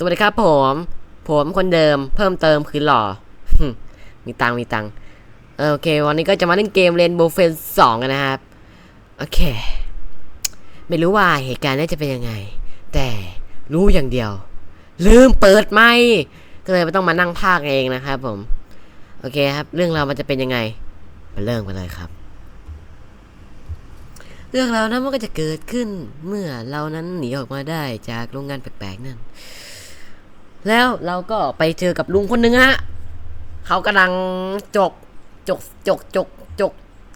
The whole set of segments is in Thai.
สวัสดีครับผม ผมคนเดิมเพิ่มเติมคือหล่อ มีตังมีตังโอเค วันนี้ก็จะมาเล่นเกมเรนโบว์เฟนสองกันนะครับ โอเค ไม่รู้ว่าเหตุการณ์นี้จะเป็นยังไง แต่รู้อย่างเดียว ลืมเปิดไมค์ก็เลยไม่ต้องมานั่งพากย์เองนะครับผม โอเคครับ เรื่องราวมันจะเป็นยังไงมาเริ่มกันเลยครับ เรื่องราวนั้นมันก็จะเกิดขึ้นเมื่อเรานั้นหนีออกมาได้จากโรงงานแปลกๆนั่น แล้วเราก็ไปเจอกับลุงคนหนึ่งฮะเขากำลังจกจกจกจกจก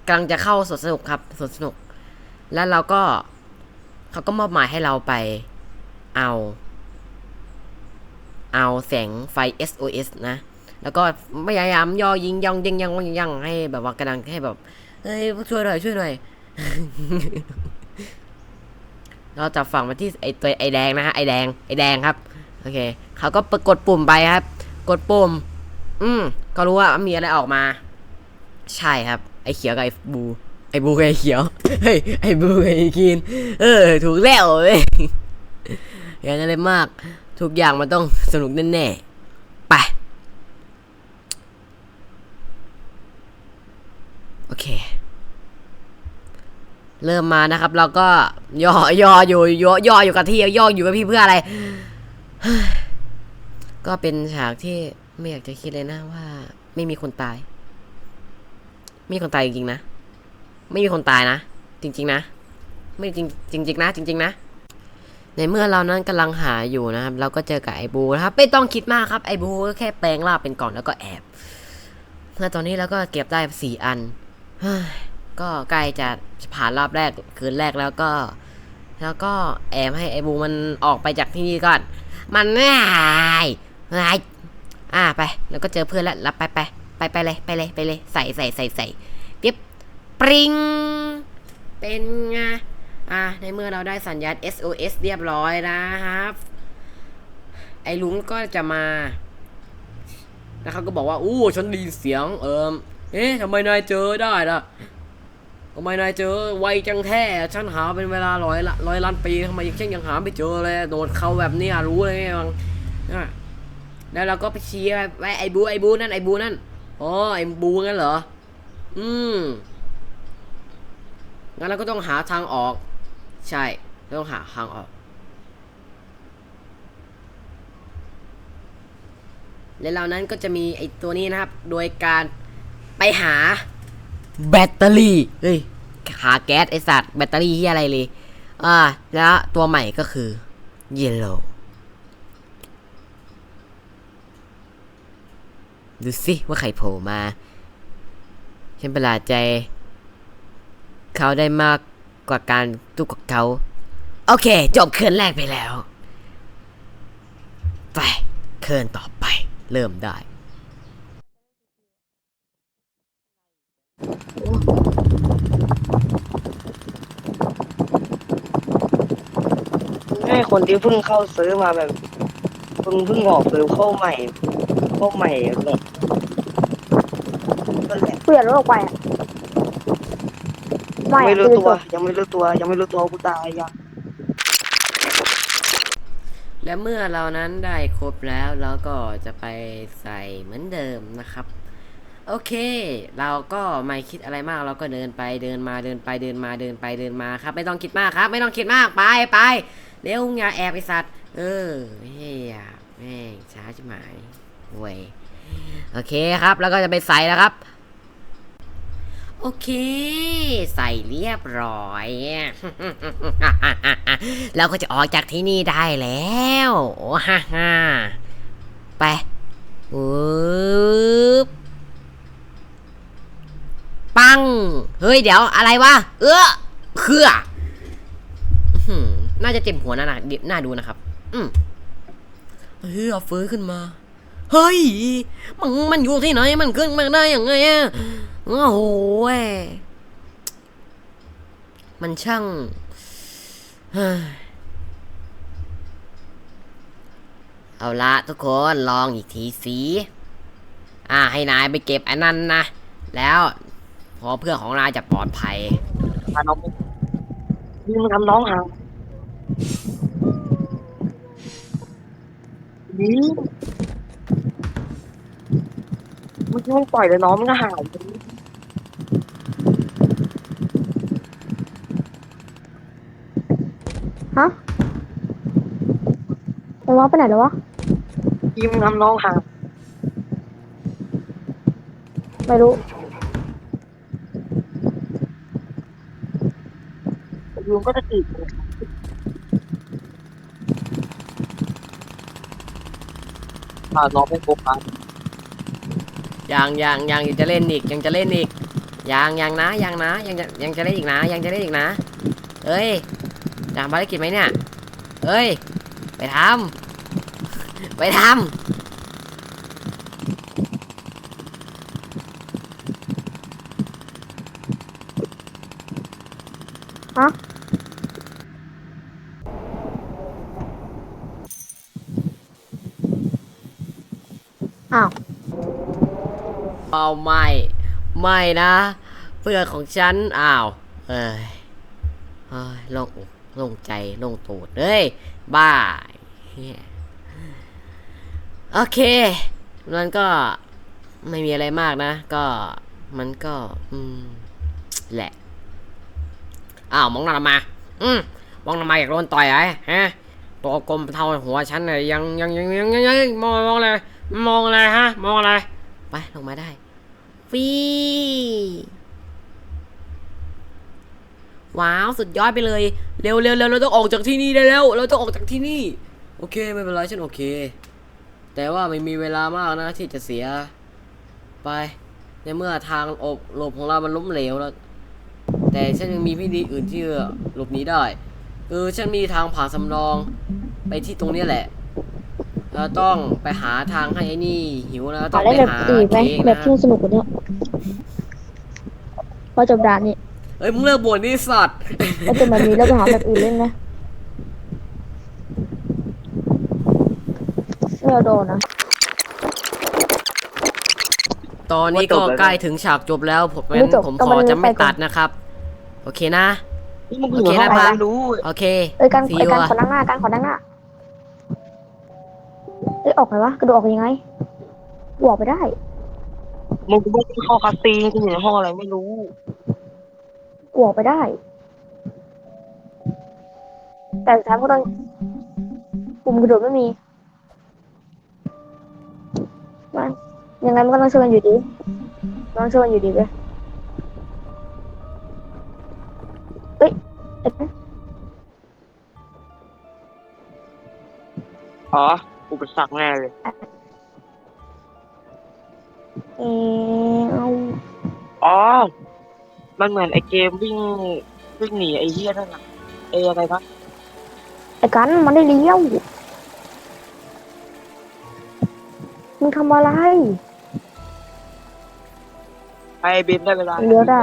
กำลังจะเข้าสวนสนุกครับสวนสนุก แล้วเราก็เขาก็มอบหมายให้เราไปเอา เอาแสงไฟ SOS นะ แล้วก็พยายามย่อยิงย่องยิงยังยังให้แบบว่ากำลังให้แบบเฮ้ยช่วยหน่อยช่วยหน่อยเราจับฝั่งมาที่ไอตัวไอแดงนะฮะไอแดงไอแดงครับ โอเคเขาก็ปกดปุ่มไปครับ กดปุ่ม อืมก็รู้ว่ามีอะไรออกมา ใช่ครับ ไอเขียวกับไอบูไอบูกับไอเขียวเฮ้ยไอบูกับไอกิน เออ ถูกแล้วเว้ยอย่างนั้นเลยมาก ทุกอย่างมันต้องสนุกแน่ๆไปโอเค เริ่มมานะครับ เราก็ย่อย่ออยู่ย่อย่ออยู่กับที่ย่ออยู่กับพี่เพื่ออะไร ก็เป็นฉากที่ไม่อยากจะคิดเลยนะว่า ไม่มีคนตาย ไม่มีคนตายจริงๆนะ ไม่มีคนตายนะ จริง ๆ นะ ไม่จริงจริง ๆ นะ จริง ๆ นะ ในเมื่อเรานั้นกำลังหาอยู่นะครับ เราก็เจอกับไอ้บูนะครับ ไม่ต้องคิดมากครับไอ้บูก็แค่แปลงร่างเป็นก่อนแล้วก็แอบแล้วตอนนี้เราก็เก็บได้สี่อัน ก็ใกล้จะผ่านรอบแรกคืนแรกแล้วก็ แล้วก็แอบให้ไอ้บูมันออกไปจากที่นี่ก่อน มันง่ายง่ายอ่าไป แล้วก็เจอเพื่อนแล้วรับไปไปไปไปเลยไปเลยไปเลยใส่ใส่ใส่ใส่เปิ๊บปริงเป็นไงอะในเมื่อเราได้สัญญาณ SOS เรียบร้อยนะครับ ไอ้ลุงก็จะมา แล้วเขาก็บอกว่า อู้ฉันไดีเสียง เอิมเอ๊ะทำไมนายเจอได้ล่ะ ทำไมนายเจอไวจังแท้ฉันหาเป็นเวลาร้อยละร้อยล้านปีทำไมยังฉันยังหาไม่เจอเลยโดนเขาแบบนี้รู้เลยไงบังอะแล้วเราก็ไปชี้ไปไอ้บูไอ้บูนั่นไอ้บูนั่นอ๋อไอ้บูงั้นเหรอ อืมงั้นเราก็ต้องหาทางออก ใช่ต้องหาทางออก และเรานั้นก็จะมีไอตัวนี้นะครับ โดยการไปหา แบตเตอรี่เฮ้ยหาแก๊สไอสัตว์แบตเตอรี่ที่อะไรเลย อ่า แล้วตัวใหม่ก็คือ Yellow ดูสิว่าใครโผล่มา ฉันประหลาดใจ เขาได้มากกว่าการตู้กับเขา โอเค จบเคืนแรกไปแล้ว ไป เคืนต่อไป เริ่มได้ ให้คนที่เพิ่งเข้าซื้อมาแบบเพิ่งเพิ่งออกซื้อเข้าใหม่เข้าใหม่แบบนั่นแหละเปลี่ยนรถออกไปอะยังไม่รู้อะตัว ยังไม่รู้ตัว ยังไม่รู้ตัวกูตายยังและเมื่อเรานั้นได้ครบแล้วเราก็จะไปใส่เหมือนเดิมนะครับ โอเค เราก็ไม่คิดอะไรมากเราก็เดินไปเดินมาเดินไปเดินมาเดินไปเดินมาครับ ไม่ต้องคิดมากครับ ไม่ต้องคิดมากไปไปเร็วอย่าแอบไอสัตว์ เออเฮียแม่งช้าชิบหายเว้ยโอเคครับ แล้วก็จะไปใส่แล้วครับ โอเค ใส่เรียบร้อย เราก็จะออกจากที่นี่ได้แล้วโอ้ฮ่าฮ่าไปอุ๊บปัง เฮ้ยเดี๋ยวอะไรวะ เออเคืออน่าจะเจ็บหัวน่าน่าน่าดูนะครับ อืมเฮ้ยเอฟื้นขึ้นมา เฮ้ย มันมันอยู่ที่ไหน มันขึ้นมาได้ยังไงอะโอ้โหเว้ยมันช่างเอาละทุกคนลองอีกทีสิ อ่าให้นายไปเก็บไอ้นั่นนะ แล้ว พอเพื่อนของนายจะปลอดภัยพาน้องนี่มึงทำน้องห่างนี่เมื่อกี้มันปล่อยเลยน้องมันก็หายไปฮะไอ้วะไปไหนแล้ววะทีมนำน้องหายไม่รู้ ยูมก็จะติดพาน้องไปโฟกัสยังยังยังยังจะเล่นอีกยังจะเล่นอีกยังยังนะยังนะยังจะยังจะเล่นอีกนะ ยังจะเล่นอีกนะเอ้ยทำภารกิจไหมเนี่ยเอ้ย ไปทำไปทฮะ อ้าว เอาไม่ ไม่นะ เพื่อนของฉัน อ้าว เอ้ยเฮ้ยโล่งโล่งใจโล่งตูดเฮ้ย บ้าเหี้ยโอเค มันก็ไม่มีอะไรมากนะ ก็มันก็ อืม แหละ อ้าวมองหน้ามา อืมมองหน้ามาอยากโดนต่อยไอ้ฮะ ตัวกลมเท่าหัวฉันเลยยังยังยังยังยังยังมองมองอะไรมองอะไรฮะ มองอะไร ไปลงมาได้ฟีว้าว สุดยอดไปเลย เร็วเร็วเร็วเราต้องออกจากที่นี่ได้แล้ว เราต้องออกจากที่นี่ โอเค ไม่เป็นไรฉันโอเค แต่ว่าไม่มีเวลามากนะที่จะเสีย ไป ในเมื่อทางอบหลบของเรามันล้มเหลวแล้ว แต่ฉันยังมีวิธีอื่นที่จะหลบหนีได้คือฉันมีทางผ่านสำรอง ไปที่ตรงนี้แหละ เราต้องไปหาทางให้ไอ้นี่หิวแล้วต้หาองได้ไปแบบหาอื่นไหมเค้กแบบนะที่สนุกกว่านี้พอจบด่านนี่เอ้ยมึงเลิกบ่นนี่สัตว์แล้วจบแบบนี้แล้วไปหาแบบอื่นเล่นไหมไม่เอาโดนนะตอนนี้ก็ใกล้ถึงฉากจบแล้วผมไม่จบผมก็ขมัอนจะไม่ไปก่อนตัดนะครับ โอเคนะ นี่มึงอยู่ห้องโอเคนะอะไรปะไม่รู้ โอเคเอ้ยการซีไอ้อูการอะขอนั่งหน้าการขอนั่งหน้า เอ้ยออกไงวะกระโดดออกยังไงกูออกไปได้ มึงไม่ได้เข้าคาซีนกูอยู่ในห้องอะไรไม่รู้ กูออกไปได้ แต่สุดท้ายก็ต้องปุ่มกระโดดไม่มีมันยังไงมันก็ต้องช่วยกันอยู่ดีต้องช่วยกันอยู่ดีเว้ยเอ้ยเอ๊ะ อ๋อ อุปสรรคแน่เลย เอ๊ะเอาอ๋อ มันเหมือนไอเกมวิ่งวิ่งหนีไอเหี้ยนั่นน่ะไออะไรนะไอ้กันมันได้เลี้ยวมึงทำอะไร ไอเบมได้เวลาเลี้ยวได้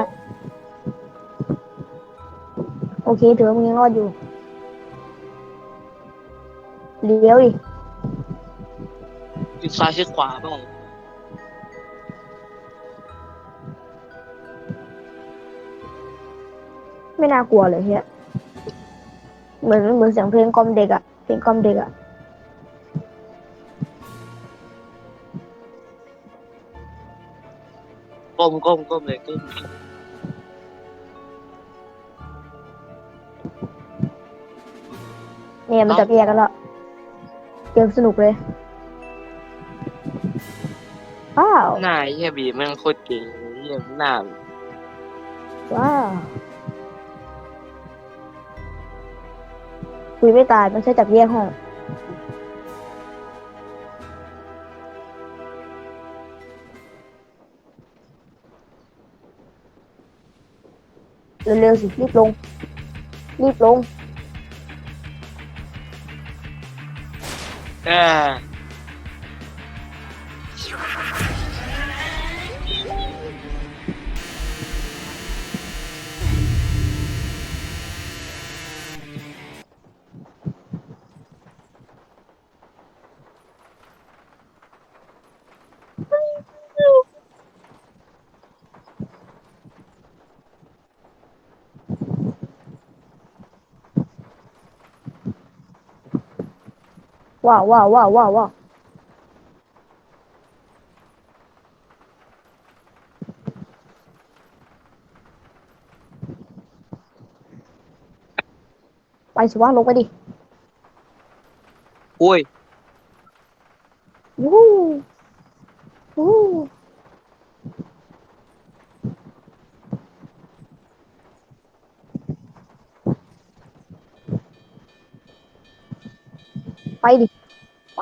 โอเคถือว่ามึงยังรอดอยู่ เลี้ยวดิชิ ดซ้ายชิดขวาบ้างไม่น่ากลัวเลยเฮียเหมือนเหมือนเสียงเพลงกล่อมเด็กอะเพลงกล่อมเด็กอะก้มก้มก้มเลยก้มเนี่ยมันจะแยกกันและเกมสนุกเลย ว้าว หน้าไอ้เหี้ยบีมแมันโคตรเก่งไอ้เหี้ยหน้าว้าวคุยไม่ตายมันใช้จับแยกห้องเร็วๆสิรีบลง รีบลง เออ ว้าวว้าวว้าวว้าว้าไปสิว่าลงไปดิ อุ้ย ไปดิ ไป